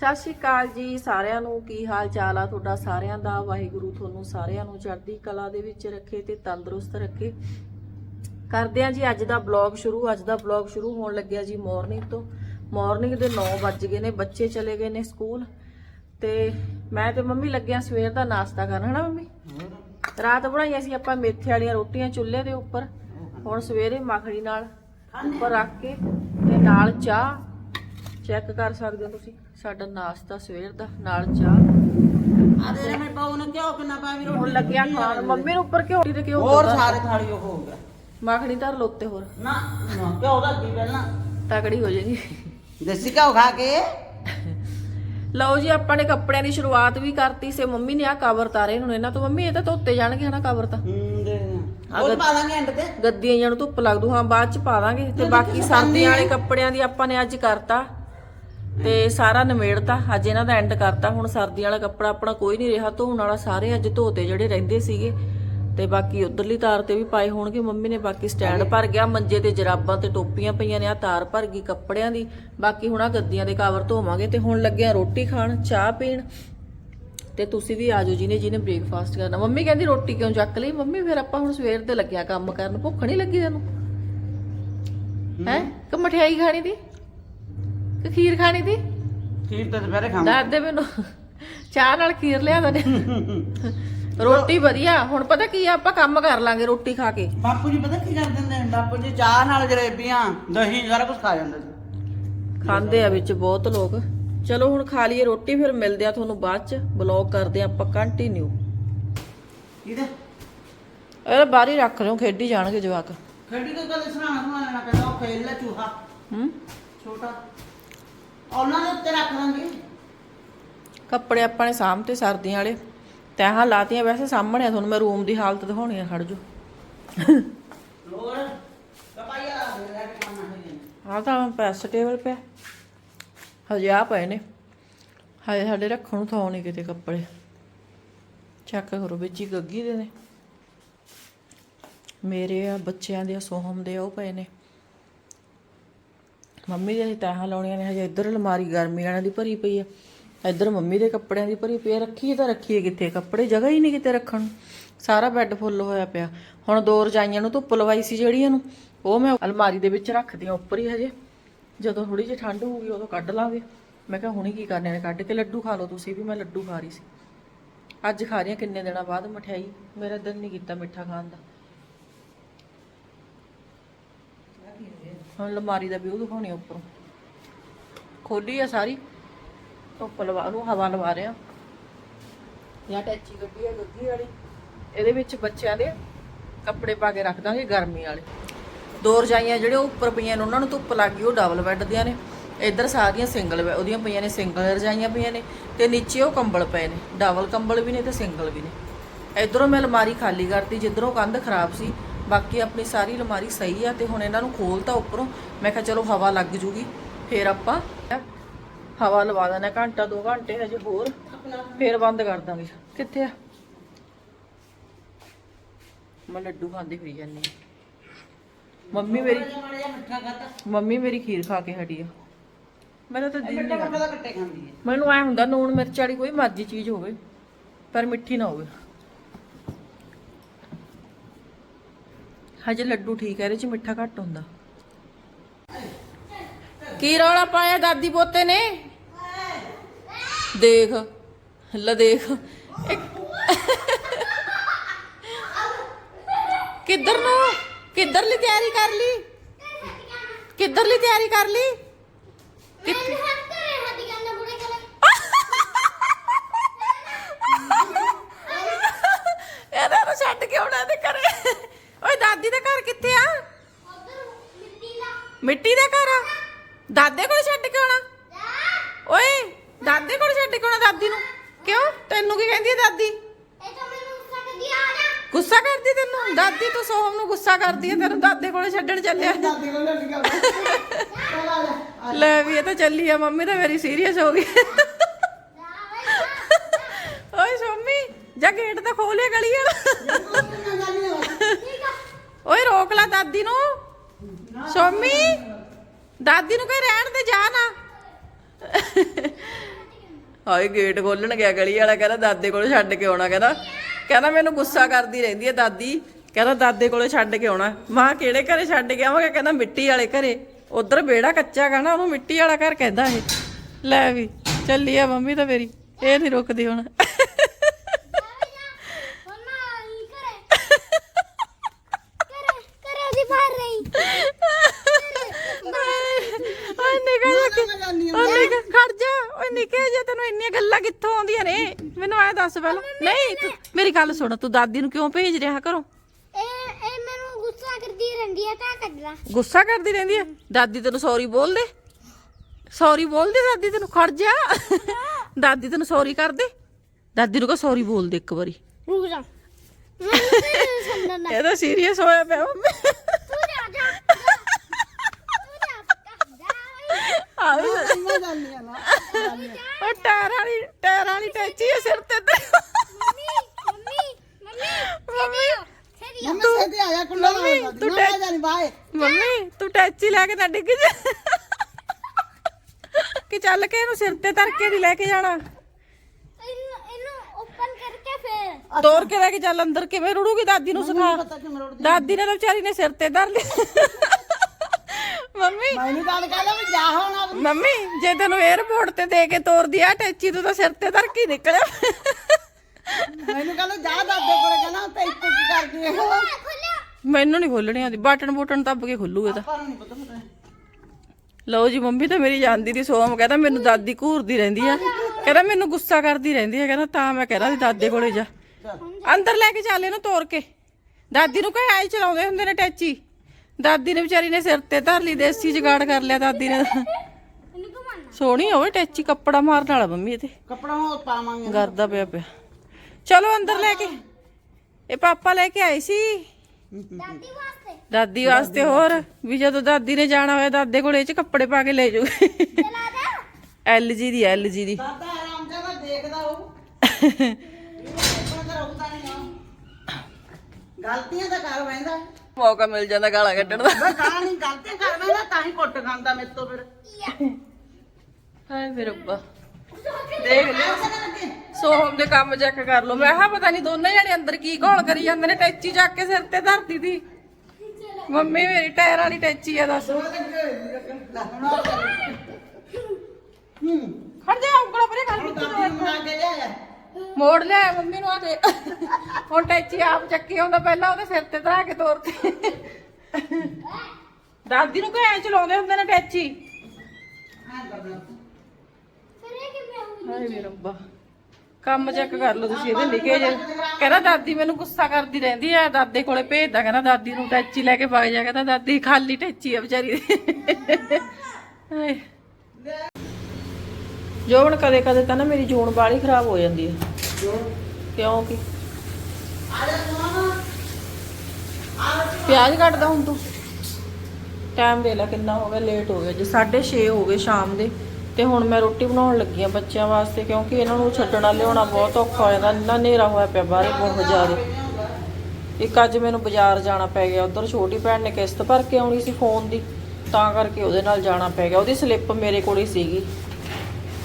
ਸਤਿ ਸ਼੍ਰੀ ਅਕਾਲ ਜੀ ਸਾਰਿਆਂ ਨੂੰ, ਕੀ ਹਾਲ ਚਾਲ ਆ ਤੁਹਾਡਾ ਸਾਰਿਆਂ ਦਾ? ਵਾਹਿਗੁਰੂ ਤੁਹਾਨੂੰ ਸਾਰਿਆਂ ਨੂੰ ਚੜ੍ਹਦੀ ਕਲਾ ਦੇ ਵਿੱਚ ਰੱਖੇ ਤੇ ਤੰਦਰੁਸਤ ਰੱਖੇ। ਕਰਦੇ ਆ ਜੀ ਅੱਜ ਦਾ ਬਲੌਗ ਸ਼ੁਰੂ, ਅੱਜ ਦਾ ਬਲੌਗ ਸ਼ੁਰੂ ਹੋਣ ਲੱਗਿਆ ਜੀ ਮਾਰਨਿੰਗ ਤੋਂ। ਮਾਰਨਿੰਗ ਦੇ 9 ਵੱਜ ਗਏ ਨੇ, ਬੱਚੇ ਚਲੇ ਗਏ ਨੇ ਸਕੂਲ। ਤੇ ਮੈਂ ਤੇ ਮੰਮੀ ਲੱਗਿਆ ਸਵੇਰ ਦਾ ਨਾਸ਼ਤਾ ਕਰਨ, ਹਨਾ ਮੰਮੀ? ਰਾਤ ਬਣਾਈਆਂ ਸੀ ਆਪਾਂ ਮੇਥੇ ਵਾਲੀਆਂ ਰੋਟੀਆਂ ਚੁੱਲ੍ਹੇ ਦੇ ਉੱਪਰ। ਹੁਣ ਸਵੇਰੇ ਮੱਖਣੀ ਨਾਲ ਉੱਪਰ ਰੱਖ ਕੇ ਤੇ ਨਾਲ ਚਾਹ ਚੈੱਕ ਕਰ ਸਕਦੇ ਹੋ ਤੁਸੀਂ। ਸਾਡਾ ਨਾਸ਼ਤਾ ਸਵੇਰ ਦਾ ਨਾਲ ਚਾਹ। ਆ ਦੇ ਮੈਂ ਪਾਉ ਨਾ ਕਿਉਂ ਕਿੰਨਾ ਪਾ ਵੀ ਹੁਣ ਰੋਟੀ ਲੱਗਿਆ ਖਾਣ। ਮੰਮੀ ਨੂੰ ਉੱਪਰ ਘਿਓ। ਤੇ ਘਿਓ ਹੋਰ। ਸਾਰੇ ਥਾਲੀ ਉਹ ਹੋ ਗਿਆ ਮੱਖਣੀ ਧਰ ਲੋਤੇ ਹੋਰ। ਨਾ ਨਾ ਕਿਉਂ ਦਾ ਕੀ ਪਹਿਲਾਂ। ਤਕੜੀ ਹੋ ਜਾਏਗੀ। ਦੇਸੀ ਘਿਓ ਖਾ ਕੇ। ਲਓ ਜੀ ਆਪਾਂ ਨੇ ਕੱਪੜਿਆਂ ਦੀ ਸ਼ੁਰੂਆਤ ਵੀ ਕਰਤੀ ਸੇ। ਮੰਮੀ ਨੇ ਆ ਕਵਰ ਤਾਰੇ ਹੁਣ ਇਹਨਾਂ ਤੋਂ। ਮੰਮੀ ਇਹ ਤਾਂ ਧੋਤੇ ਜਾਣਗੇ ਹਨਾ ਕਵਰ ਤਾਂ। ਹੂੰ ਦੇ ਉਹ ਪਾ ਦਾਂਗੇ ਐਂਡ ਤੇ। ਗੱਦੀਆਂ ਨੂੰ ਧੁੱਪ ਲੱਗ ਦੂ। ਹਾਂ ਬਾਅਦ ਚ ਪਾ ਦਾਂਗੇ। ਤੇ ਬਾਕੀ ਸਰਦੀਆਂ ਵਾਲੇ ਕੱਪੜਿਆਂ ਦੀ ਆਪਾਂ ਨੇ ਅੱਜ ਕਰਤਾ। ਤੇ ਸਾਰਾ ਨਿਮੇੜਤਾ ਅੱਜ ਇਹਨਾਂ ਦਾ ਐਂਡ ਕਰਤਾ। ਹੁਣ ਸਰਦੀਆਂ ਵਾਲਾ ਕੱਪੜਾ ਆਪਣਾ ਕੋਈ ਨਹੀਂ ਰਿਹਾ। ਧੋਣ ਵਾਲਾ ਸਾਰੇ ਅੱਜ ਧੋਤੇ ਜਿਹੜੇ ਰਹਿੰਦੇ ਸੀਗੇ। ਤੇ ਬਾਕੀ ਉਧਰਲੀ ਤਾਰ ਤੇ ਵੀ ਪਾਏ ਹੋਣਗੇ। ਮੰਮੀ ਨੇ ਬਾਕੀ ਸਟੈਂਡ ਭਰ ਗਿਆ। ਮੰਜੇ ਤੇ ਜਰਾਬਾਂ ਤੇ ਟੋਪੀਆਂ ਪਈਆਂ ਨੇ। ਆ ਤਾਰ ਭਰ ਗਈ ਕੱਪੜਿਆਂ ਦੀ। ਬਾਕੀ ਹੁਣ ਆ ਗੱਦੀਆਂ ਦੇ ਕਵਰ ਧੋਵਾਂਗੇ। ਤੇ ਹੁਣ ਲੱਗਿਆ ਰੋਟੀ ਖਾਣ ਚਾਹ ਪੀਣ। ਤੇ ਤੁਸੀਂ ਵੀ ਆਜੋ ਜਿਹਨੇ ਜਿਹਨੇ ਬ੍ਰੇਕਫਾਸਟ ਕਰਨਾ। ਮੰਮੀ ਕਹਿੰਦੀ ਰੋਟੀ ਕਿਉਂ ਚੱਕ ਲਈ? ਮੰਮੀ ਫਿਰ ਆਪਾਂ ਹੁਣ ਸਵੇਰ ਦੇ ਲੱਗਿਆ ਕੰਮ ਕਰਨ। ਭੁੱਖ ਨਹੀਂ ਲੱਗੀ ਤੈਨੂੰ? ਹੈ। ਕਿ ਮਠਿਆਈ ਖਾਣੀ ਦੀ? ਕਿ ਖੀਰ ਖਾਣੀ ਦੀ ਖੀਰ ਤਾਂ ਦੁਪਹਿਰੇ ਖਾਵਾਂ ਦੱਸ ਦੇ ਮੈਨੂੰ। ਚਾਹ ਨਾਲ ਖੀਰ ਲਿਆ ਦਨੇ। ਰੋਟੀ ਵਧੀਆ। ਹੁਣ ਪਤਾ ਕੀ ਆ ਆਪਾਂ ਕੰਮ ਕਰ ਲਾਂਗੇ ਰੋਟੀ ਖਾ ਕੇ। ਬਾਪੂ ਜੀ ਪਤਾ ਕੀ ਕਰ ਦਿੰਦੇ ਨੇ? ਬਾਪੂ ਜੀ ਚਾਹ ਨਾਲ ਜਲੇਬੀਆਂ ਦਹੀਂ ਸਾਰਾ ਕੁਝ ਖਾ ਜਾਂਦੇ ਸੀ ਖਾਂਦੇ ਆ ਵਿੱਚ ਬਹੁਤ ਲੋਕ। ਚਲੋ ਹੁਣ ਖਾ ਲਈਏ ਰੋਟੀ ਫਿਰ ਮਿਲਦੇ ਆ ਤੁਹਾਨੂੰ ਬਾਅਦ ਚ। ਬਲੌਗ ਕਰਦੇ ਆ ਆਪਾਂ ਕੰਟੀਨਿਊ ਇਹਦੇ ਇਹ ਬਾਹਰ ਹੀ ਰੱਖ ਲਿਓ ਖੇਡੀ ਜਾਣਗੇ ਜਵਾਕ। ਖੱਡੀ ਤੋਂ ਕਦੇ ਸਰਾਣਾ ਸਮਾਣਾ ਲੈਣਾ ਪੈਂਦਾ ਉਹ ਖੇਲ ਲੈ ਚੂਹਾ। ਹੂੰ? ਛੋਟਾ। ਉਹਨਾਂ ਦੇ ਉੱਤੇ ਰੱਖ ਦਾਂਗੇ। ਕੱਪੜੇ ਆਪਾਂ ਨੇ ਸਾਹਮਣੇ ਸਰਦੀਆਂ ਵਾਲੇ। ਤੈਹਾਂ ਲਾਤੀਆਂ ਵੈਸੇ ਸਾਹਮਣੇ ਆ ਤੁਹਾਨੂੰ ਮੈਂ ਰੂਮ ਦੀ ਹਾਲਤ ਦਿਖਾਉਣੀ ਆ ਖੜ ਜੋ ਹੋਰ? ਕਪਾਈਆ ਲਾ ਦੇ ਲੈ ਕੇ ਹੈ ਆਹ ਤਾਂ ਪੈਸ ਟੇਬਲ ਪਿਆ। ਹਜੇ ਆ ਪਏ ਨੇ। ਹਾਏ ਸਾਡੇ ਰੱਖਣ ਨੂੰ ਥਾਂ ਨਹੀਂ ਕਿਤੇ ਕੱਪੜੇ। ਚੈੱਕ ਕਰੋ ਵਿੱਚ ਹੀ ਗੱਗੀ ਦੇ ਨੇ। ਮੇਰੇ ਆ ਬੱਚਿਆਂ ਦੇ ਆ ਸੋਹਮ ਦੇ ਆ, ਉਹ ਪਏ ਨੇ। ਮੰਮੀ ਦੇ ਤੈਹਾਂ ਲਾਉਣੀਆਂ ਨੇ, ਹਜੇ ਇੱਧਰ ਅਲਮਾਰੀ ਗਰਮੀ ਵਾਲਿਆਂ ਦੀ ਭਰੀ ਪਈ ਆ। ਇੱਧਰ ਮੰਮੀ ਦੇ ਕੱਪੜਿਆਂ ਦੀ ਭਰੀ ਪਈ ਆ। ਰੱਖੀਏ ਤਾਂ ਰੱਖੀਏ ਕਿੱਥੇ? ਕੱਪੜੇ ਜਗ੍ਹਾ ਹੀ ਨਹੀਂ ਕਿਤੇ ਰੱਖਣ। ਨੂੰ ਸਾਰਾ ਬੈੱਡ ਫੁੱਲ ਹੋਇਆ ਪਿਆ। ਹੁਣ ਦੋ ਰਜਾਈਆਂ ਨੂੰ ਧੁੱਪ ਲਵਾਈ ਸੀ ਜਿਹੜੀਆਂ ਨੂੰ, ਉਹ ਮੈਂ ਅਲਮਾਰੀ ਦੇ ਵਿੱਚ ਰੱਖਦੀ ਆ ਉੱਪਰ ਹੀ ਹਜੇ। ਜਦੋਂ ਥੋੜੀ ਜਿਹੀ ਠੰਡ ਹੋਊਗੀ, ਉਦੋਂ ਕੱਢ ਲਾਂਗੇ। ਮੈਂ ਕਿਹਾ, ਹੁਣੇ ਕੀ ਕਰਨੇ ਨੇ? ਕੱਢ ਕੇ ਲੱਡੂ ਖਾ ਲਓ ਤੁਸੀਂ ਵੀ, ਮੈਂ ਲੱਡੂ ਖਾ ਰਹੀ ਸੀ। ਅੱਜ ਖਾ ਰਹੀ ਹਾਂ ਕਿੰਨੇ ਦਿਨਾਂ ਬਾਅਦ ਮਠਿਆਈ। ਮੇਰਾ ਦਿਲ ਨਹੀਂ ਕੀਤਾ ਮਿੱਠਾ ਖਾਣ ਦਾ। ਹੁਣ ਅਲਮਾਰੀ ਦਾ ਵਿਊ ਦਿਖਾਉਣੀ ਉੱਪਰੋਂ। ਖੋਲੀ ਆ ਸਾਰੀ। ਧੁੱਪ ਲਵਾ ਨੂੰ ਹਵਾ ਲਵਾ ਰਿਆ ਜਾਂ ਟੈਚੀ ਗੱਡੀ ਆ ਗੱਗੀ ਵਾਲੀ। ਇਹਦੇ ਵਿੱਚ ਬੱਚਿਆਂ ਦੇ ਕੱਪੜੇ ਪਾ ਕੇ ਰੱਖ ਦਾਂਗੇ, ਗਰਮੀ ਵਾਲੇ। ਦੋ ਰਜਾਈਆਂ ਜਿਹੜੇ ਉੱਪਰ ਪਈਆਂ ਨੇ, ਉਹਨਾਂ ਨੂੰ ਧੁੱਪ ਲੱਗ ਗਈ, ਉਹ ਡਬਲ ਬੈੱਡ ਦੀਆਂ ਨੇ। ਇੱਧਰ ਸਾਰੀਆਂ ਸਿੰਗਲ ਉਹਦੀਆਂ ਪਈਆਂ ਨੇ ਸਿੰਗਲ ਰਜਾਈਆਂ ਪਈਆਂ ਨੇ। ਤੇ ਨੀਚੇ ਉਹ ਕੰਬਲ ਪਏ ਨੇ। ਡਬਲ ਕੰਬਲ ਵੀ ਨੇ ਤੇ ਸਿੰਗਲ ਵੀ ਨੇ। ਇਧਰੋਂ ਮੈਂ ਅਲਮਾਰੀ ਖਾਲੀ ਕਰਤੀ, ਜਿੱਧਰੋਂ ਕੰਧ ਖਰਾਬ ਸੀ। ਬਾਕੀ ਆਪਣੀ ਸਾਰੀ ਅਲਮਾਰੀ ਸਹੀ ਆ ਤੇ ਹੁਣ ਇਹਨਾਂ ਨੂੰ ਖੋਲਤਾ ਉੱਪਰੋਂ। ਮੈਂ ਕਿਹਾ ਚਲੋ ਹਵਾ ਲੱਗ ਜੂਗੀ, ਫੇਰ ਆਪਾਂ ਹਵਾ ਲਵਾ ਦੇਣਾ ਘੰਟਾ, ਦੋ ਘੰਟੇ ਹਜੇ ਹੋਰ, ਫੇਰ ਬੰਦ ਕਰ ਦਾਂਗੇ। ਕਿੱਥੇ ਆ? ਮੈਂ ਲੱਡੂ ਖਾਂਦੀ ਫਿਰੀ ਜਾਂਦੀ ਮੰਮੀ ਮੇਰੀ ਮੰਮੀ ਮੇਰੀ ਖੀਰ ਖਾ ਕੇ ਹਟੀ ਆ। ਮੇਰਾ ਤਾਂ ਦਿਲ ਨਹੀਂ ਮੈਨੂੰ ਐ ਹੁੰਦਾ ਨੂਣ ਮਿਰਚ ਵਾਲੀ ਕੋਈ ਮਰਜ਼ੀ ਚੀਜ਼ ਹੋਵੇ, ਪਰ ਮਿੱਠੀ ਨਾ ਹੋਵੇ। ਹਜੇ ਲੱਡੂ ਠੀਕ ਹੈ ਇਹਦੇ ਚ ਮਿੱਠਾ ਘੱਟ ਹੁੰਦਾ। ਕੀ ਰੌਲਾ ਪਾਇਆ ਦਾਦੀ ਪੋਤੇ ਨੇ? ਦੇਖ, ਲੈ ਦੇਖ। ਕਿੱਧਰ ਨੂੰ? ਕਿੱਧਰਲੀ ਤਿਆਰੀ ਕਰ ਲਈ? ਕਿੱਧਰਲੀ ਤਿਆਰੀ ਕਰ ਲਈ ਕਿੱਥੇ ਇਹਨਾਂ ਨੂੰ ਛੱਡ ਕੇ ਆਉਣਾ ਤੇ ਕਰੇ ਓਏ ਦਾਦੀ ਦਾ ਘਰ ਕਿੱਥੇ ਆ? ਮਿੱਟੀ ਦਾ ਘਰ ਆ? ਦਾਦੇ ਕੋਲ ਛੱਡ ਕੇ ਆਉਣਾ? ਓਏ ਦਾਦੇ ਕੋਲ ਛੱਡ ਕੇ ਆਉਣਾ ਦਾਦੀ ਨੂੰ? ਕਿਉਂ? ਤੈਨੂੰ ਕੀ ਕਹਿੰਦੀ ਹੈ ਦਾਦੀ? ਗੁੱਸਾ ਕਰਦੀ ਤੈਨੂੰ? ਦਾਦੀ ਤੂੰ ਸੋਹਮ ਨੂੰ ਗੁੱਸਾ ਕਰਦੀ ਹੈ ਤੈਨੂੰ ਦਾਦੇ ਕੋਲ ਛੱਡਣ ਚੱਲਿਆ। ਦਾਦੀ ਕੋਲ ਆ ਲੈ ਵੀ ਇਹ ਤਾਂ ਚੱਲੀ ਆ ਮੰਮੀ ਤਾਂ ਮੇਰੀ ਸੀਰੀਅਸ ਹੋ ਗਈ। ਓਏ ਸ਼ੋਮੀ ਜਾ ਗੇਟ ਤਾਂ ਖੋਲਿਆ ਗਲੀ ਵਾਲਾ। ਓਏ ਰੋਕ ਲੈ ਦਾਦੀ ਨੂੰ। ਸ਼ੋਮੀ, ਦਾਦੀ ਨੂੰ ਕਹੇ ਰਹਿਣ ਦੇ, ਜਾ ਨਾ। ਹਾਏ, ਗੇਟ ਖੋਲਣ ਗਿਆ, ਗਲੀ ਵਾਲਾ ਕਹਿੰਦਾ, ਦਾਦੇ ਕੋਲ ਛੱਡ ਕੇ ਆਉਣਾ, ਕਹਿੰਦਾ। ਕਹਿੰਦਾ, ਮੈਨੂੰ ਗੁੱਸਾ ਕਰਦੀ ਰਹਿੰਦੀ ਹੈ ਦਾਦੀ। ਕਹਿੰਦਾ, ਦਾਦੇ ਕੋਲੇ ਛੱਡ ਕੇ ਆਉਣਾ। ਮਾਂ ਕਿਹੜੇ ਘਰੇ ਛੱਡ ਕੇ ਆਵਾਂਗੇ? ਕਹਿੰਦਾ, ਮਿੱਟੀ ਵਾਲੇ ਘਰੇ। ਉਧਰ ਬੇੜਾ ਕੱਚਾ ਗਾ ਉਹਨੂੰ ਮਿੱਟੀ ਵਾਲਾ ਘਰ ਕਹਿੰਦਾ ਇਹ। ਲੈ ਵੀ, ਚੱਲੀ ਆ ਮੰਮੀ ਤਾਂ ਮੇਰੀ। ਇਹ ਨਹੀਂ ਰੁਕਦੀ ਹੁਣ ਮੰਮਾ ਹੀ ਕਰੇ ਕਰੇ ਕਰੇ ਦੀ ਮਾਰ ਰਹੀ ਓਏ ਨਿਕਾ ਜਾ ਓਏ ਨਿਕਾ ਖੜ ਜਾ। ਓਏ ਨਿਕੇ ਜੇ ਤੈਨੂੰ ਇੰਨੀਆਂ ਗੱਲਾਂ ਕਿੱਥੋਂ ਆਉਂਦੀਆਂ ਨੇ? ਮੈਨੂੰ ਐ ਦੱਸ ਪਹਿਲਾਂ। ਨਹੀਂ ਤੂੰ ਮੇਰੀ ਗੱਲ ਸੁਣ ਤੂੰ ਦਾਦੀ ਨੂੰ ਕਿਉਂ ਭੇਜ ਰਿਹਾ ਘਰੋਂ? ਇਹ ਇਹ ਮੈਨੂੰ ਗੁੱਸਾ ਕਰਦੀ ਰਹਿੰਦੀ ਹੈ ਤਾਂ ਕੱਢਣਾ ਗੁੱਸਾ ਕਰਦੀ ਰਹਿੰਦੀ ਹੈ ਦਾਦੀ ਤੈਨੂੰ ਸੌਰੀ ਬੋਲ ਦੇ। ਸੌਰੀ ਬੋਲ ਦੇ ਦਾਦੀ ਤੈਨੂੰ ਖੜ ਜਾ। ਦਾਦੀ ਤੈਨੂੰ ਸੌਰੀ ਕਰ ਦੇ। ਦਾਦੀ ਨੂੰ ਕਹ ਸੌਰੀ ਬੋਲ ਦੇ ਇੱਕ ਵਾਰੀ। ਰੁਕ ਜਾ। ਮੈਂ ਨਹੀਂ ਸਮਝਣਾ ਇਹ ਤਾਂ ਸੀਰੀਅਸ ਹੋਇਆ ਪਿਆ ਮੰਮੀ ਤੂੰ ਜਾ ਜਾ ਤੂੰ ਜਾ ਪੱਕਾ ਜਾ ਆ ਵੀ ਮੈਂ ਜਾਂਦੀ ਆ ਨਾ ਉਹ ਟਾਇਰ ਵਾਲੀ ਟਾਇਰ ਵਾਲੀ ਟੈਚੀ ਹੈ ਸਿਰ ਤੇ ਤੇ। ਮੰਮੀ ਮੰਮੀ ਮੰਮੀ ਛੇੜੀ ਮੰਮੀ। ਸੇਦੀ ਆਇਆ ਕੁੱਲਾ ਮੰਮੀ, ਨਾ ਤੂੰ ਮੈਂ ਟੈ- ਜਾਣੀ ਬਾਏ ਮੰਮੀ ਤੂੰ ਟੈਚੀ ਲੈ ਕੇ ਨਾ ਡਿੱਗ ਜਾ। ਕਿ ਚੱਲ ਕੇ ਇਹਨੂੰ ਸਿਰ ਤੇ ਧਰ ਕੇ ਨਹੀਂ ਲੈ ਕੇ ਜਾਣਾ? ਇਹਨੂੰ ਇਹਨੂੰ ਓਪਨ ਕਰਕੇ ਫੇਰ। ਤੋੜ ਕੇ ਲੈ ਕੇ ਚੱਲ ਅੰਦਰ ਕਿਵੇਂ ਰੁੜੂਗੀ ਦਾਦੀ ਨੂੰ ਸਿਖਾ। ਪਤਾ ਕਿ ਦਾਦੀ ਨੇ ਤਾਂ ਵਿਚਾਰੀ ਨੇ ਸਿਰ ਤੇ ਧਰ ਲਿਆ। ਮੰਮੀ। ਮੈਨੂੰ ਗੱਲ ਕਹਿੰਦਾ ਵੀ ਜਾ ਹੁਣ ਮੰਮੀ ਜੇ ਤੈਨੂੰ 에어ਪੋਰਟ ਤੇ ਦੇ ਕੇ ਤੋਰਦੀ ਆ ਟੈਚੀ ਤੂੰ ਤਾਂ ਸਿਰ ਤੇ ਧਰ ਕੇ ਨਿਕਲਿਆ। ਮੈਨੂੰ ਕਹਿੰਦਾ ਜਾ ਦਾਦੇ ਕੋਲੇ ਕਹਿੰਦਾ ਤੇ ਇੱਥੇ ਕੀ ਕਰਦੀ ਹੈ ਖੋਲਿਆ ਮੈਨੂੰ ਨਹੀਂ ਖੋਲਣੀ ਆਦੀ ਬਟਨ ਬਟਨ ਦੱਬ ਕੇ ਖੁੱਲੂ ਇਹ ਤਾਂ ਪਰ ਨਹੀਂ ਪਤਾ ਮੈਨੂੰ ਲਓ ਜੀ ਮੰਮੀ ਤਾਂ ਮੇਰੀ ਜਾਂਦੀ ਦੀ ਸੋਮ ਕਹਿੰਦਾ ਮੈਨੂੰ ਦਾਦੀ ਘੂਰਦੀ ਰਹਿੰਦੀ ਆ। ਕਹਿੰਦਾ ਮੈਨੂੰ ਗੁੱਸਾ ਕਰਦੀ ਰਹਿੰਦੀ ਆ ਕਹਿੰਦਾ ਤਾਂ ਮੈਂ ਕਹਿੰਦਾ ਸੀ ਦਾਦੇ ਕੋਲੇ ਜਾ। ਅੰਦਰ ਲੈ ਕੇ ਚੱਲ ਇਹਨੂੰ ਤੋੜ ਕੇ। ਦਾਦੀ ਨੂੰ ਕਹੇ ਆਈ ਚਲਾਉਂਦੇ ਹੁੰਦੇ ਨੇ ਟੈਚੀ। ਦਾਦੀ ਨੇ ਵਿਚਾਰੀ ਨੇ ਸਿਰ ਤੇ ਧਰ ਲਈ ਦੇਸੀ ਜਗਾੜ ਕਰ ਲਿਆ ਦਾਦੀ ਨੇ। ਸੋਹਣੀ ਹੋਵੇ ਟੈਚੀ ਕੱਪੜਾ ਮਾਰਨ ਵਾਲਾ ਮੰਮੀ ਇਹਦੇ। ਕੱਪੜਾ ਹੋਰ ਪਾਵਾਂਗੇ। ਗਰਦਾ ਪਿਆ ਪਿਆ। ਚਲੋ ਅੰਦਰ ਲੈ ਕੇ। ਇਹ ਪਾਪਾ ਲੈ ਕੇ ਆਏ ਸੀ। ਦਾਦੀ ਵਾਸਤੇ ਦਾਦੀ ਵਾਸਤੇ ਹੋਰ ਵੀ ਜਦੋਂ ਦਾਦੀ ਨੇ ਜਾਣਾ ਹੋਇਆ ਦਾਦੇ ਕੋਲੇ ਇਹ ਚ ਕੱਪੜੇ ਪਾ ਕੇ ਲੈ ਜਾਊਗੀ ਚਲਾ ਜਾ ਐਲਜੀ ਦੀ ਐਲਜੀ ਦੀ। ਦਾਦਾ ਆਰਾਮ ਜਿਹਾ ਦੇਖਦਾ ਉਹ। ਆਪਣਾ ਤਾਂ ਰੁਕਦਾ ਨਹੀਂ ਆ ਗਲਤੀਆਂ ਤਾਂ ਕਰ ਬੈਂਦਾ ਮੌਕਾ ਮਿਲ ਜਾਂਦਾ ਗਾਲਾਂ ਕੱਢਣ ਦਾ। ਮੈਂ ਗਾਲਾਂ ਨਹੀਂ ਗਲਤੀਆਂ ਕਰ ਬੈਂਦਾ ਤਾਂ ਹੀ ਕੁੱਟ ਖਾਂਦਾ ਮੇਰੇ ਤੋਂ ਫਿਰ। ਹਾਏ ਮੇਰੇ ਰੱਬਾ ਦੇਖ ਲਿਓ। ਨਾ ਸੋਹਮ ਦੇ ਕੰਮ ਚੈੱਕ ਕਰ ਲਓ। ਮੈਂ ਕਿਹਾ ਪਤਾ ਨਹੀਂ ਦੋਨੇ ਜਣੇ ਅੰਦਰ ਕੀ ਘੋਲ ਕਰੀ ਜਾਂਦੇ ਨੇ ਟੈਚੀ ਚੱਕ ਕੇ ਸਿਰ ਤੇ ਧਰਤੀ ਦੀ। ਮੰਮੀ ਮੇਰੀ ਟਾਇਰ ਵਾਲੀ ਟੈਚੀ ਆ ਦੱਸ। ਹੂੰ ਖੜ ਜਾ ਉਂਗਲਾਂ ਪਰੇ ਕਰ ਮੋੜ ਲਿਆ ਮੰਮੀ ਨੂੰ ਆ ਦੇ ਹੁਣ ਟੈਚੀ ਆਪ ਚੱਕੀ ਆਉਂਦਾ ਪਹਿਲਾਂ ਉਹਦੇ ਸਿਰ ਤੇ ਧਰਾ ਕੇ ਤੋਰਤੀ। ਦਾਦੀ ਨੂੰ ਕਿਹਾ ਚਲਾਉਂਦੇ ਹੁੰਦੇ ਨੇ ਟੈਚੀ? ਹਾਏ ਮੇਰੇ ਰੱਬਾ। ਕੰਮ ਚੈੱਕ ਕਰ ਲਓ ਤੁਸੀਂ ਇਹਦੇ ਲਿਖੇ ਜੇ ਕਹਿੰਦਾ ਦਾਦੀ ਮੈਨੂੰ ਗੁੱਸਾ ਕਰਦੀ ਰਹਿੰਦੀ ਆ ਦਾਦੇ ਕੋਲੇ ਭੇਜਦਾ ਕਹਿੰਦਾ ਦਾਦੀ ਨੂੰ ਟੈਚੀ ਲੈ ਕੇ ਵਗ ਜਾ ਕਹਿੰਦਾ ਦਾਦੀ ਖਾਲੀ ਟੈਚੀ ਆ ਵਿਚਾਰੀ। ਦੀ ਹਾਏ। ਜੋਬਨ ਕਦੇ ਕਦੇ ਤਾਂ ਨਾ ਮੇਰੀ ਜੂਨ ਬਾਲੀ ਖਰਾਬ ਹੋ ਜਾਂਦੀ ਹੈ। ਕਿਉਂਕਿ ਪਿਆਜ਼ ਕੱਟਦਾ ਹੁਣ ਤੂੰ। ਟਾਈਮ ਦੇ ਲੈ ਕਿੰਨਾ ਹੋ ਗਿਆ ਲੇਟ ਹੋ ਗਿਆ। ਜੀ 6:30 ਹੋ ਗਏ ਸ਼ਾਮ ਦੇ ਤੇ ਹੁਣ ਮੈਂ ਰੋਟੀ ਬਣਾਉਣ ਲੱਗੀ ਆ ਬੱਚਿਆਂ ਵਾਸਤੇ ਕਿਉਂਕਿ ਇਹਨਾਂ ਨੂੰ ਛੱਡਣਾ ਲਿਆਉਣਾ ਬਹੁਤ ਔਖਾ ਹੋ ਜਾਂਦਾ। ਇੰਨਾ ਹਨੇਰਾ ਹੋਇਆ ਪਿਆ ਬਾਹਰੇ ਬਹੁਤ ਜ਼ਿਆਦਾ। ਇੱਕ ਅੱਜ ਮੈਨੂੰ ਬਾਜ਼ਾਰ ਜਾਣਾ ਪੈ ਗਿਆ। ਉਧਰ ਛੋਟੀ ਭੈਣ ਨੇ ਕਿਸ਼ਤ ਭਰ ਕੇ ਆਉਣੀ ਸੀ ਫੋਨ ਦੀ ਤਾਂ ਕਰਕੇ ਉਹਦੇ ਨਾਲ ਜਾਣਾ ਪੈ ਗਿਆ। ਉਹਦੀ ਸਲਿੱਪ ਮੇਰੇ ਕੋਲ ਹੀ ਸੀਗੀ।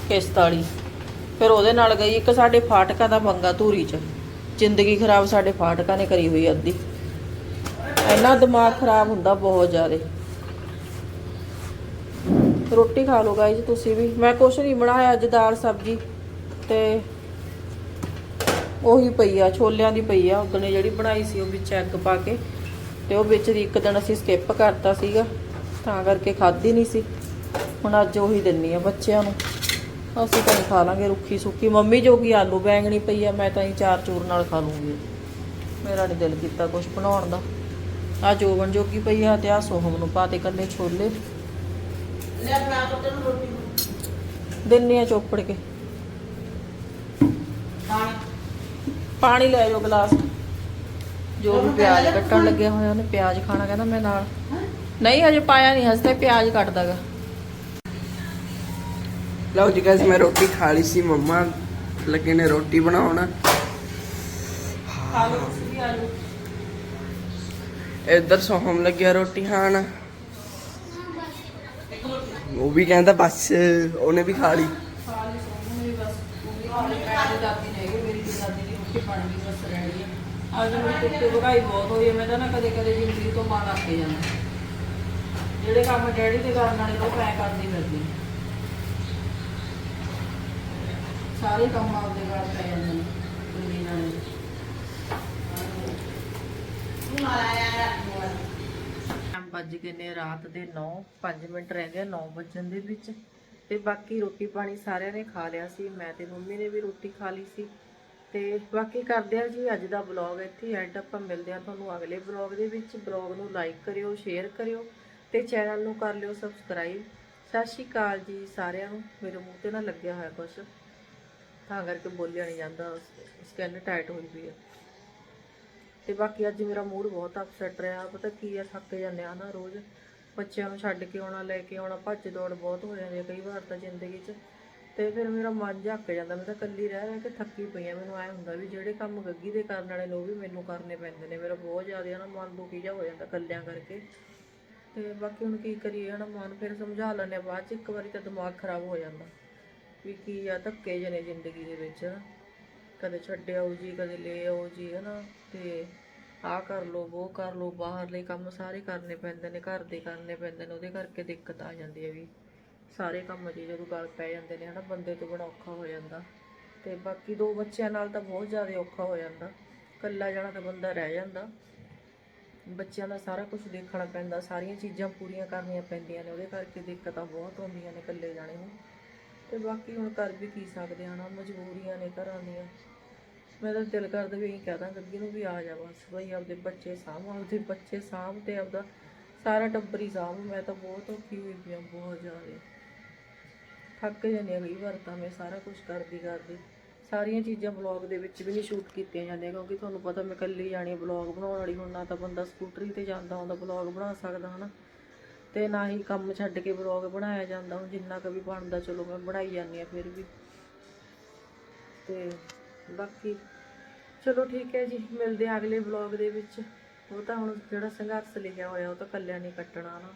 ਕਿਸ਼ਤ ਵਾਲੀ ਫਿਰ ਉਹਦੇ ਨਾਲ ਗਈ ਇੱਕ ਸਾਡੇ ਫਾਟਕਾਂ ਦਾ ਬੰਗਾ ਧੂਰੀ ਚ। ਜ਼ਿੰਦਗੀ ਖਰਾਬ ਸਾਡੇ ਫਾਟਕਾਂ ਨੇ ਕਰੀ ਹੋਈ ਅੱਧੀ। ਇੰਨਾ ਦਿਮਾਗ ਖਰਾਬ ਹੁੰਦਾ ਬਹੁਤ ਜ਼ਿਆਦਾ। ਰੋਟੀ ਖਾ ਲਓ ਗਾਇਜ਼ ਤੁਸੀਂ ਵੀ। ਮੈਂ ਕੁਛ ਨਹੀਂ ਬਣਾਇਆ ਅੱਜ ਦਾਲ, ਸਬਜ਼ੀ ਤੇ ਉਹੀ ਪਈ ਆ, ਛੋਲਿਆਂ ਦੀ ਪਈ ਆ। ਉਦੋਂ ਜਿਹੜੀ ਬਣਾਈ ਸੀ ਉਹ ਵਿੱਚ ਐਗ ਪਾ ਕੇ ਤੇ ਉਹ ਵਿੱਚ ਦੀ ਇੱਕ ਦਿਨ ਅਸੀਂ ਸਕਿਪ ਕਰਤਾ ਸੀਗਾ। ਤਾਂ ਕਰਕੇ ਖਾਧੀ ਨਹੀਂ ਸੀ। ਹੁਣ ਅੱਜ ਉਹੀ ਦਿੰਨੀ ਆ ਬੱਚਿਆਂ ਨੂੰ। ਅਸੀਂ ਤਾਂ ਨਹੀਂ ਖਾ ਲਾਂਗੇ ਰੁੱਖੀ ਸੁੱਕੀ। ਮੰਮੀ ਜੋਗੀ ਆਲੂ ਬੈਂਗਣੀ ਪਈ ਆ ਮੈਂ ਤਾਂ ਹੀ ਚਾਰ ਚੂਰ ਨਾਲ ਖਾ ਲੂੰਗੀ। ਮੇਰਾ ਨਹੀਂ ਦਿਲ ਕੀਤਾ ਕੁਝ ਬਣਾਉਣ ਦਾ। ਆ ਜੋਬਨ ਜੋਗੀ ਪਈ ਆ ਤੇ ਆ ਸੋਹਮ ਨੂੰ ਪਾ ਤੇ ਕੱਲੇ ਛੋਲੇ। ਲੈ ਫੜਾ ਪੁੱਤ ਨੂੰ ਰੋਟੀ ਦਿੰਨੀ ਆ ਚੋਪੜ ਕੇ। ਖਾਣ ਪਾਣੀ ਲੈ ਜਾਓ ਗਲਾਸ। ਜੋ ਵੀ ਪਿਆਜ਼ ਕੱਟਣ ਲੱਗਿਆ ਹੋਇਆ ਉਹਨੇ ਪਿਆਜ਼ ਖਾਣਾ ਕਹਿੰਦਾ ਮੈਂ ਨਾਲ। ਨਹੀਂ ਹਜੇ ਪਾਇਆ ਨਹੀਂ ਹਜੇ ਤਾਂ ਪਿਆਜ਼ ਕੱਟਦਾਗਾ। ਲਓ ਜੀ ਗਾਇਸ ਮੈਂ ਰੋਟੀ ਖਾ ਲਈ ਸੀ ਮੰਮਾ ਲੱਗੇ ਨੇ ਰੋਟੀ ਬਣਾਉਣ। ਤੁਸੀਂ ਵੀ ਆ ਜਾਓ। ਇੱਧਰ ਸੋਹਮ ਲੱਗਿਆ ਰੋਟੀ ਖਾਣ। ਉਹ ਵੀ ਕਹਿੰਦਾ ਬਸ ਉਹਨੇ ਵੀ ਖਾ ਲਈ। ਮੇਰੀ ਅੱਜ ਮੈਨੂੰ ਕੁੱਤੇ ਭਗਾਈ ਬਹੁਤ ਹੋਈ ਮੈਂ ਤਾਂ ਨਾ ਕਦੇ ਕਦੇ ਜ਼ਿੰਦਗੀ ਤੋਂ ਮਨ ਅੱਕ ਜਾਂਦਾ। ਜਿਹੜੇ ਕੰਮ ਡੈਡੀ ਦੇ ਕਰਨ ਵਾਲੇ ਉਹ ਮੈਂ ਕਰਦੀ ਫਿਰਦੀ। ਸਾਰੇ ਕੰਮ ਆਪਦੇ ਘਰ ਪੈ ਜਾਂਦੇ ਨੇ, ਕੁੜੀ ਨਾਲ। ਟਾਈਮ ਵੱਜ ਗਏ ਨੇ ਰਾਤ ਦੇ 9 5 ਮਿੰਟ ਰਹਿ ਗਏ 9 ਵਜਣ ਦੇ ਵਿੱਚ। ਤੇ ਬਾਕੀ ਰੋਟੀ ਪਾਣੀ ਸਾਰਿਆਂ ਨੇ ਖਾ ਲਿਆ ਸੀ, ਮੈਂ ਤੇ ਮੰਮੀ ਨੇ ਵੀ ਰੋਟੀ ਖਾ ਲਈ ਸੀ। ਤੇ ਬਾਕੀ ਕਰਦੇ ਆ ਜੀ ਅੱਜ ਦਾ ਬਲੌਗ ਇੱਥੇ ਐਂਡ ਆਪਾਂ ਮਿਲਦੇ ਆ ਤੁਹਾਨੂੰ ਅਗਲੇ ਬਲੌਗ ਦੇ ਵਿੱਚ। ਬਲੌਗ ਨੂੰ ਲਾਈਕ ਕਰਿਓ ਸ਼ੇਅਰ ਕਰਿਓ ਤੇ ਚੈਨਲ ਨੂੰ ਕਰ ਲਿਓ ਸਬਸਕ੍ਰਾਈਬ ਸਤਿ ਸ਼੍ਰੀ ਅਕਾਲ ਜੀ ਸਾਰਿਆਂ ਨੂੰ, ਮੇਰੇ ਮੂੰਹ ਤੇ ਨਾ ਲੱਗਿਆ ਹੋਇਆ ਕੁਛ। ਤਾਂ ਕਰਕੇ ਬੋਲਿਆ ਨਹੀਂ ਜਾਂਦਾ ਸਕਿਨ ਟਾਈਟ ਹੋਈ ਪਈ ਆ। ਤੇ ਬਾਕੀ ਅੱਜ ਮੇਰਾ ਮੂਡ ਬਹੁਤ ਅਪਸੈਟ ਰਿਹਾ, ਪਤਾ ਕੀ ਆ, ਥੱਕ ਜਾਂਦੇ ਆ ਨਾ ਰੋਜ਼। ਬੱਚਿਆਂ ਨੂੰ ਛੱਡ ਕੇ ਆਉਣਾ, ਲੈ ਕੇ ਆਉਣਾ, ਭੱਜ ਦੌੜ ਬਹੁਤ ਹੋ ਜਾਂਦੀ ਹੈ ਕਈ ਵਾਰ ਤਾਂ ਜ਼ਿੰਦਗੀ 'ਚ। ਤੇ ਫਿਰ ਮੇਰਾ ਮਨ ਝੱਕ ਜਾਂਦਾ, ਮੈਂ ਤਾਂ ਇਕੱਲੀ ਰਹਿ ਰਹਿ ਕੇ ਥੱਕੀ ਪਈ ਆ। ਮੈਨੂੰ ਐ ਹੁੰਦਾ ਵੀ ਜਿਹੜੇ ਕੰਮ ਗੱਗੀ ਦੇ ਕਰਨ ਵਾਲੇ ਨੇ, ਉਹ ਵੀ ਮੈਨੂੰ ਕਰਨੇ ਪੈਂਦੇ ਨੇ। ਮੇਰਾ ਬਹੁਤ ਜ਼ਿਆਦਾ ਨਾ ਮਨ ਦੁਖੀ ਜਿਹਾ ਹੋ ਜਾਂਦਾ ਇਕੱਲਿਆਂ ਕਰਕੇ। ਤੇ ਬਾਕੀ ਹੁਣ ਕੀ ਕਰੀਏ ਨਾ ਮਨ ਫਿਰ ਸਮਝਾ ਲੈਂਦੇ ਆ, ਬਾਅਦ 'ਚ ਇੱਕ ਵਾਰੀ ਤਾਂ ਦਿਮਾਗ ਖਰਾਬ ਹੋ ਜਾਂਦਾ। ਵੀ ਕੀ ਆ, ਧੱਕੇ ਜਿਹੇ ਨੇ ਜ਼ਿੰਦਗੀ ਦੇ ਵਿੱਚ। ਨਾ ਕਦੇ ਛੱਡਿਆਓ ਜੀ, ਕਦੇ ਲੈ ਆਓ ਜੀ, ਹਨਾ? ਤੇ ਆਹ ਕਰ ਲੋ ਉਹ ਕਰ ਲੋ ਬਾਹਰਲੇ ਕੰਮ ਸਾਰੇ ਕਰਨੇ ਪੈਂਦੇ ਨੇ, ਘਰ ਦੇ ਕਰਨੇ ਪੈਂਦੇ ਨੇ, ਉਹਦੇ ਕਰਕੇ ਦਿੱਕਤ ਆ ਜਾਂਦੀ ਹੈ ਵੀ। ਸਾਰੇ ਕੰਮ ਜੇ ਜਦੋਂ ਗੱਲ ਪੈ ਜਾਂਦੇ ਨੇ, ਹਨਾ? ਬੰਦੇ ਤੋਂ ਬੜਾ ਔਖਾ ਹੋ ਜਾਂਦਾ। ਤੇ ਬਾਕੀ ਦੋ ਬੱਚਿਆਂ ਨਾਲ ਤਾਂ ਬਹੁਤ ਜ਼ਿਆਦਾ ਔਖਾ ਹੋ ਜਾਂਦਾ। ਇਕੱਲਾ ਜਾਣਾ ਤਾਂ ਬੰਦਾ ਰਹਿ ਜਾਂਦਾ। ਬੱਚਿਆਂ ਦਾ ਸਾਰਾ ਕੁਝ ਦੇਖਣਾ ਪੈਂਦਾ, ਸਾਰੀਆਂ ਚੀਜ਼ਾਂ ਪੂਰੀਆਂ ਕਰਨੀਆਂ ਪੈਂਦੀਆਂ ਨੇ, ਉਹਦੇ ਕਰਕੇ ਦਿੱਕਤਾਂ ਬਹੁਤ ਆਉਂਦੀਆਂ ਨੇ ਇਕੱਲੇ ਜਾਣੇ ਨੂੰ। ਤੇ ਬਾਕੀ ਹੁਣ ਕਰ ਵੀ ਕੀ ਸਕਦੇ ਹਾਂ ਨਾ ਮਜਬੂਰੀਆਂ ਨੇ ਘਰਾਂ ਦੀਆਂ। ਮੈਂ ਤਾਂ ਦਿਲ ਕਰਦਾ ਵੀ ਇਹੀ ਕਹਦਾ ਗੱਗੀ ਨੂੰ ਵੀ ਆ ਜਾ ਬਸ ਬਈ ਆਪਦੇ ਬੱਚੇ ਸਾਂਭ, ਆਪਦੇ ਬੱਚੇ ਸਾਂਭ ਤੇ ਆਪਦਾ ਸਾਰਾ ਟੱਬਰ ਹੀ ਸਾਂਭ। ਮੈਂ ਤਾਂ ਬਹੁਤ ਔਖੀ ਹੋਈ ਪਈ ਹਾਂ ਬਹੁਤ ਜ਼ਿਆਦਾ। ਥੱਕ ਜਾਂਦੀ ਹਾਂ ਕਈ ਵਾਰ ਤਾਂ ਮੈਂ ਸਾਰਾ ਕੁਝ ਕਰਦੀ ਕਰਦੀ। ਸਾਰੀਆਂ ਚੀਜ਼ਾਂ ਬਲੌਗ ਦੇ ਵਿੱਚ ਵੀ ਨਹੀਂ ਸ਼ੂਟ ਕੀਤੀਆਂ ਜਾਂਦੀਆਂ, ਕਿਉਂਕਿ ਤੁਹਾਨੂੰ ਪਤਾ ਮੈਂ ਇਕੱਲੀ ਜਾਣੀ ਬਲੌਗ ਬਣਾਉਣ ਵਾਲੀ, ਹੁਣ ਨਾ ਤਾਂ ਬੰਦਾ ਸਕੂਟਰੀ ਤੇ ਜਾਂਦਾ ਹੁੰਦਾ ਬਲੌਗ ਬਣਾ ਸਕਦਾ ਹਨਾ। ਤੇ ਨਾ ਹੀ ਕੰਮ ਛੱਡ ਕੇ ਬਲੌਗ ਬਣਾਇਆ ਜਾਂਦਾ, ਹੁਣ ਜਿੰਨਾ ਕੁ ਵੀ ਬਣਦਾ, ਚਲੋ ਮੈਂ ਬਣਾਈ ਜਾਂਦੀ ਆ ਫਿਰ ਵੀ। ਤੇ ਬਾਕੀ ਚਲੋ ਠੀਕ ਹੈ ਜੀ, ਮਿਲਦੇ ਆ ਅਗਲੇ ਵਲੌਗ ਦੇ ਵਿੱਚ। ਉਹ ਤਾਂ ਹੁਣ ਜਿਹੜਾ ਸੰਘਰਸ਼ ਲਿਖਿਆ ਹੋਇਆ, ਉਹ ਤਾਂ ਕੱਲਿਆਂ ਨਹੀਂ ਕੱਟਣਾ ਨਾ।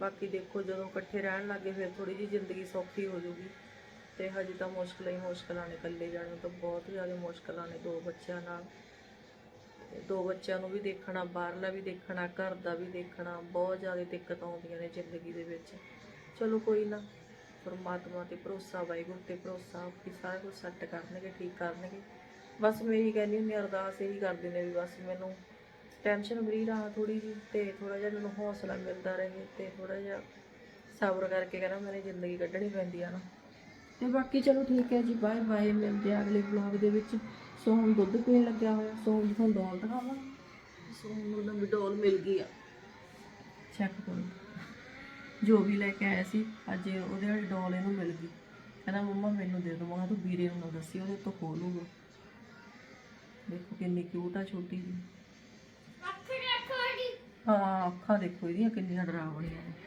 ਬਾਕੀ ਦੇਖੋ, ਜਦੋਂ ਇਕੱਠੇ ਰਹਿਣ ਲੱਗੇ, ਫਿਰ ਥੋੜੀ ਜੀ ਜ਼ਿੰਦਗੀ ਸੌਖੀ ਹੋ ਜਾਊਗੀ। ਤੇ ਹਜੇ ਤਾਂ ਮੁਸ਼ਕਲਾਂ ਹੀ ਮੁਸ਼ਕਲਾਂ ਨੇ, ਇਕੱਲੇ ਜਾਣੇ ਤਾਂ ਬਹੁਤ ਜ਼ਿਆਦਾ ਮੁਸ਼ਕਲਾਂ ਨੇ, ਦੋ ਬੱਚਿਆਂ ਨਾਲ। ਦੋ ਬੱਚਿਆਂ ਨੂੰ ਵੀ ਦੇਖਣਾ, ਬਾਹਰਲਾ ਵੀ ਦੇਖਣਾ, ਘਰ ਦਾ ਵੀ ਦੇਖਣਾ, ਬਹੁਤ ਜ਼ਿਆਦਾ ਦਿੱਕਤ ਆਉਂਦੀਆਂ ਨੇ ਜ਼ਿੰਦਗੀ ਦੇ ਵਿੱਚ। ਚਲੋ ਕੋਈ ਨਾ, ਪਰਮਾਤਮਾ ਤੇ ਭਰੋਸਾ, ਵਾਹਿਗੁਰੂ ਤੇ ਭਰੋਸਾ ਕਿ ਸਾਰਾ ਕੁਝ ਸੈੱਟ ਕਰਨਗੇ, ਠੀਕ ਕਰਨਗੇ। ਬਸ ਮੈਂ ਇਹੀ ਕਹਿੰਦੀ ਹੁੰਦੀ ਅਰਦਾਸ ਇਹੀ ਕਰਦੇ ਨੇ ਵੀ ਬਸ ਮੈਨੂੰ ਟੈਨਸ਼ਨ ਫਰੀ ਰਹਾ ਥੋੜੀ ਜੀ ਤੇ ਥੋੜਾ ਜਿਹਾ ਮੈਨੂੰ ਹੌਸਲਾ ਮਿਲਦਾ ਰਹੇ ਤੇ ਥੋੜਾ ਜਿਹਾ ਸਬਰ ਕਰਕੇ ਕਹਿੰਦਾ, ਮੇਰੀ ਜ਼ਿੰਦਗੀ ਕੱਢਣੀ ਪੈਂਦੀ ਆ ਨਾ। ਤੇ ਬਾਕੀ ਚਲੋ ਠੀਕ ਹੈ ਜੀ ਬਾਏ ਬਾਏ ਮਿਲਦੇ ਆ ਅਗਲੇ ਵਲੌਗ ਦੇ ਵਿੱਚ। ਸੋ ਹੁਣ ਦੁੱਧ ਪੀਣ ਲੱਗਿਆ ਹੋਇਆ ਸੋ ਹੁਣ ਤੁਹਾਨੂੰ ਡੋਲ ਦਿਖਾਵਾਂ। ਸੋ ਹੁਣ ਨਵੀਂ ਡੋਲ ਮਿਲ ਗਈ ਆ। ਚੈੱਕ ਕਰੋ। ਜੋ ਵੀ ਲੈ ਕੇ ਆਇਆ ਸੀ ਅੱਜ ਉਹਦੇ ਵਾਲੀ ਡੋਲ ਇਹਨੂੰ ਮਿਲ ਗਈ। ਕਹਿੰਦਾ ਮੰਮਾ ਮੈਨੂੰ ਦੇ ਦਿਓ ਮੈਂ ਤੂੰ ਵੀਰੇ ਨੂੰ ਨਾ ਦੱਸੀ ਉਹਦੇ ਤੋਂ ਖੋਲੂਗਾ ਦੇਖੋ ਕਿੰਨੀ ਕਿਊਟ ਆ ਛੋਟੀ ਜੀ ਹਾਂ ਅੱਖਾਂ ਦੇਖੋ ਇਹਦੀਆਂ ਕਿੰਨੀਆਂ ਡਰਾਵਣੀਆਂ ਨੇ।